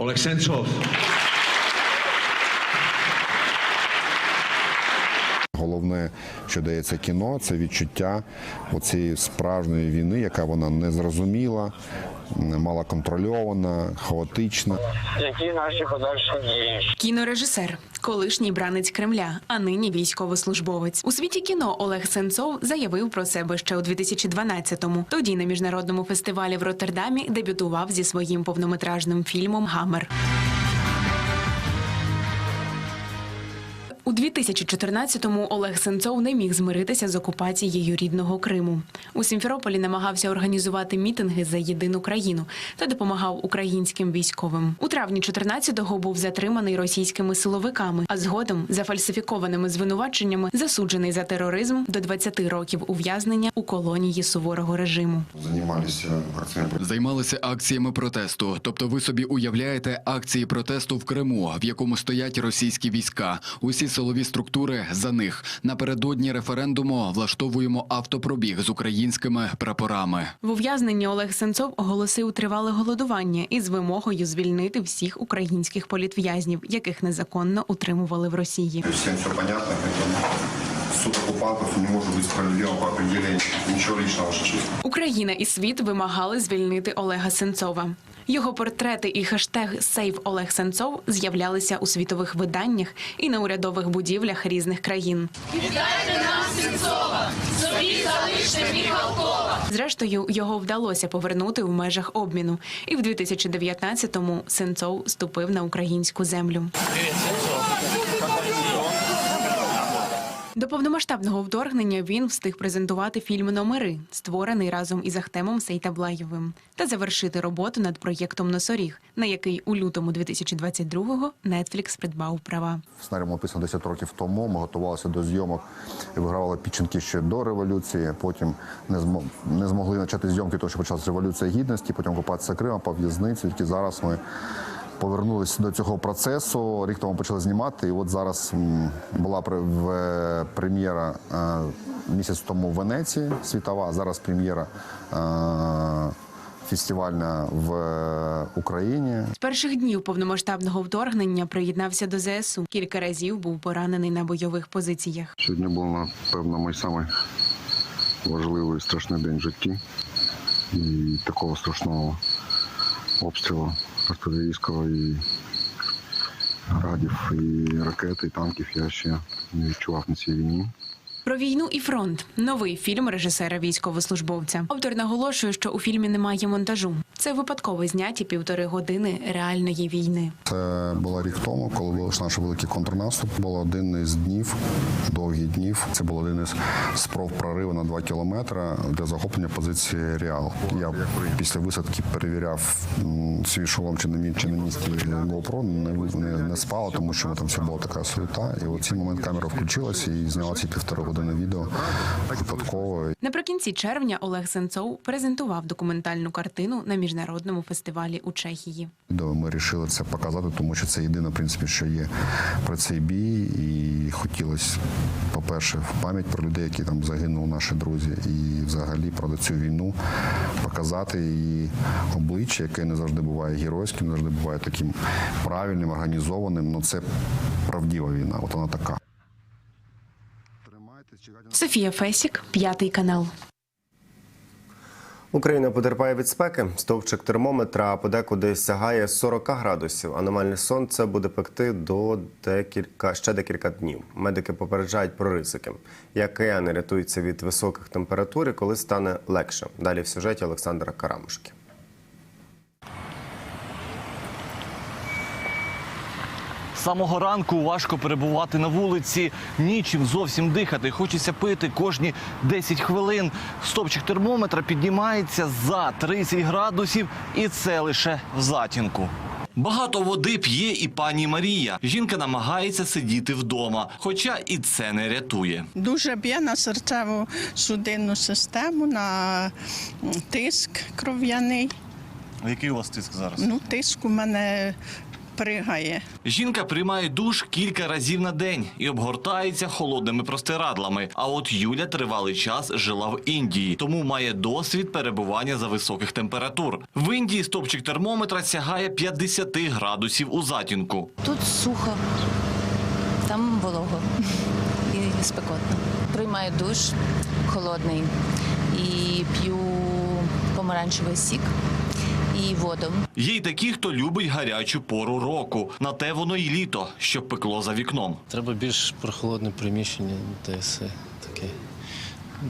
Oleg Sentsov. Головне, що дається кіно, це відчуття оцієї справжньої війни, яка вона незрозуміла, малоконтрольована, хаотична. які наші подальші дії. Кінорежисер, колишній бранець Кремля, а нині військовослужбовець. У світі кіно Олег Сенцов заявив про себе ще у 2012-му. Тоді на міжнародному фестивалі в Роттердамі дебютував зі своїм повнометражним фільмом Гамер. У 2014-му Олег Сенцов не міг змиритися з окупацією рідного Криму. У Сімферополі намагався організувати мітинги за єдину країну та допомагав українським військовим. У травні 14-го був затриманий російськими силовиками, а згодом за фальсифікованими звинуваченнями засуджений за тероризм до 20 років ув'язнення у колонії суворого режиму. Займалися акціями Займалися акціями протесту. Тобто, ви собі уявляєте акції протесту в Криму, в якому стоять російські війська. Усі силові структури за них. Напередодні референдуму влаштовуємо автопробіг з українськими прапорами. В ув'язненні Олег Сенцов оголосив тривале голодування із вимогою звільнити всіх українських політв'язнів, яких незаконно утримували в Росії. Всем все понятно, поэтому суд оккупантов не может быть справедливым по определению. Ничего личного. Україна і світ вимагали звільнити Олега Сенцова. Його портрети і хештег «Сейв Олег Сенцов з'являлися у світових виданнях і на урядових будівлях різних країн. Зрештою, його вдалося повернути в межах обміну, і в 2019-му Сенцов ступив на українську землю. До повномасштабного вторгнення він встиг презентувати фільм Номери, створений разом із Ахтемом Сейтаблаєвим, та завершити роботу над проєктом Носоріг, на який у лютому 2022-го Netflix придбав права. Сценарій написано 10 років тому. Ми готувалися до зйомок вигравали підчинки ще до революції. Потім не змо- не змогли почати зйомки, тому що почалася революція гідності, потім окупація Крима, по в'язниці. Тільки зараз ми повернулися до цього процесу. Рік тому почали знімати. І от зараз була прем'єра е, місяць тому в Венеції світова. Зараз прем'єра. е, Фестивальна в е, Україні З перших днів повномасштабного вторгнення приєднався до ЗСУ. Кілька разів був поранений на бойових позиціях. Сьогодні був, напевно, мій самий важливий страшний день в житті. І такого страшного обстрілу артилерійського і градів, і ракет, і танків я ще не відчував на цій війні. Про війну і фронт новий фільм режисера військовослужбовця. Автор наголошує, що у фільмі немає монтажу. Це випадково зняті півтори години реальної війни. Це було рік тому, коли був наш великий контрнаступ. Було один із днів, довгих днів. Це був один із спроб прориву на два кілометри для захоплення позиції Реал. Я після висадки перевіряв свій шолом чи на мі- чи на місці GoPro, не, не, не спало, тому що там все була така суета. І от цей момент камера включилася і зняла ці півтори години відео випадково. Наприкінці червня Олег Сенцов презентував документальну картину на міжнародному фестивалі у Чехії. Ми вирішили це показати, тому що це єдине, в принципі, що є про цей бій. І хотілося, по-перше, в пам'ять про людей, які там загинули, наші друзі, і взагалі про цю війну показати її обличчя, яке не завжди буває геройським, не завжди буває таким правильним, організованим. Ну це правдива війна. От вона така. Софія Фесік, п'ятий канал. Україна потерпає від спеки. Стовпчик термометра подекуди сягає 40 градусів. Аномальне сонце буде пекти до декілька ще декілька днів. Медики попереджають про ризики. Як кияни рятуються від високих температур коли стане легше. Далі в сюжеті Олександра Карамушки. З самого ранку важко перебувати на вулиці, нічим зовсім дихати. Хочеться пити кожні 10 хвилин. Стопчик термометра піднімається за 30 градусів, і це лише в затінку. Багато води п'є і пані Марія. Жінка намагається сидіти вдома, хоча і це не рятує. Дуже б'є на серцеву судинну систему, на тиск кров'яний. Який у вас тиск зараз? Ну, тиск у мене пригає. Жінка приймає душ кілька разів на день і обгортається холодними простирадлами. А от Юля тривалий час жила в Індії, тому має досвід перебування за високих температур. В Індії стопчик термометра сягає 50 градусів у затінку. Тут сухо, там волого і спекотно. Приймаю душ холодний і п'ю помаранчевий сік і воду. Є й такі, хто любить гарячу пору року. На те воно й літо, щоб пекло за вікном. Треба більш прохолодне приміщення, та й все таке.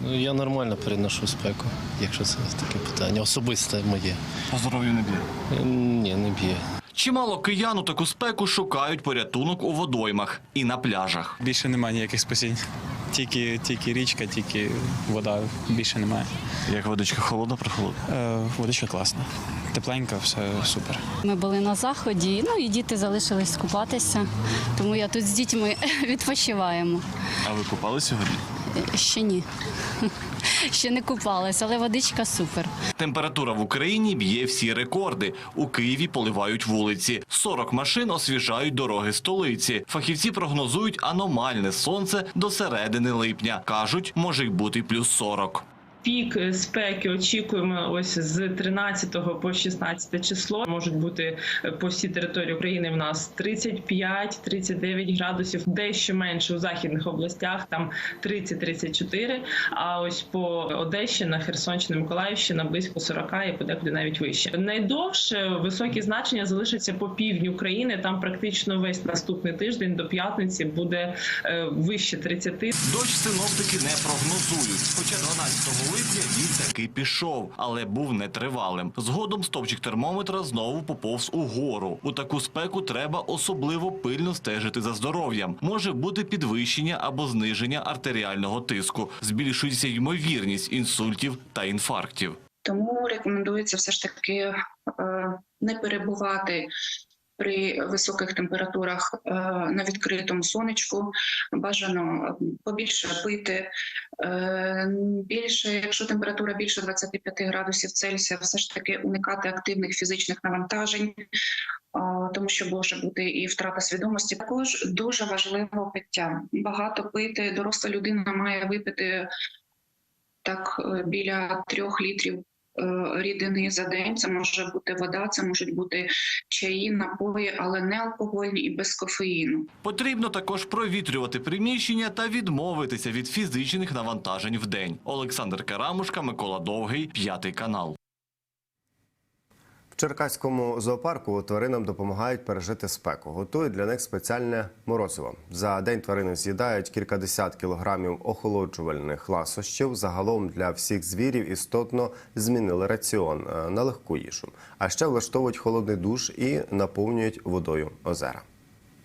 Ну, я нормально переношу спеку, якщо це таке питання. Особисте моє. По здоров'ю не б'є. Ні, не б'є. Чимало киян у таку спеку шукають порятунок у водоймах і на пляжах. Більше немає ніяких спасінь. Тільки, тільки річка, тільки вода, більше немає. Як водичка холодна, прохолодна? Е, водичка класна. Тепленька, все супер. Ми були на заході, ну і діти залишились купатися, тому я тут з дітьми відпочиваємо. А ви купали сьогодні? Ще ні. Ще не купалась, але водичка супер. Температура в Україні б'є всі рекорди. У Києві поливають вулиці. 40 машин освіжають дороги столиці. Фахівці прогнозують аномальне сонце до середини липня. Кажуть, може й бути плюс 40. Пік спеки очікуємо ось з 13 по 16 число. Можуть бути е, по всій території України в нас 35-39 градусів, дещо менше у західних областях, там 30-34. А ось по Одещина, Херсонщина, Миколаївщина близько 40 і подекуди навіть вище. Найдовше високі значення залишаться по півдню України. Там практично весь наступний тиждень до п'ятниці буде е, вище 30. Дощ синоптики не прогнозують. Хоча 12 липня він таки пішов, але був нетривалим. Згодом стопчик термометра знову поповз угору. У таку спеку треба особливо пильно стежити за здоров'ям. Може бути підвищення або зниження артеріального тиску. Збільшується ймовірність інсультів та інфарктів. Тому рекомендується все ж таки е, не перебувати при високих температурах е, на відкритому сонечку. Бажано побільше пити. Е, Більше, якщо температура більше 25 градусів Цельсія, все ж таки уникати активних фізичних навантажень, е, тому що може бути і втрата свідомості. Також дуже важливо пиття. Багато пити. Доросла людина має випити так біля трьох літрів рідини за день. Це може бути вода, це можуть бути чаї, напої, але не алкогольні і без кофеїну. Потрібно також провітрювати приміщення та відмовитися від фізичних навантажень в день. Олександр Карамушка, Микола Довгий, п'ятий канал. Черкаському зоопарку тваринам допомагають пережити спеку. Готують для них спеціальне морозиво. За день тварини з'їдають кількадесят кілограмів охолоджувальних ласощів. Загалом для всіх звірів істотно змінили раціон е, на легку їжу. А ще влаштовують холодний душ і наповнюють водою озера.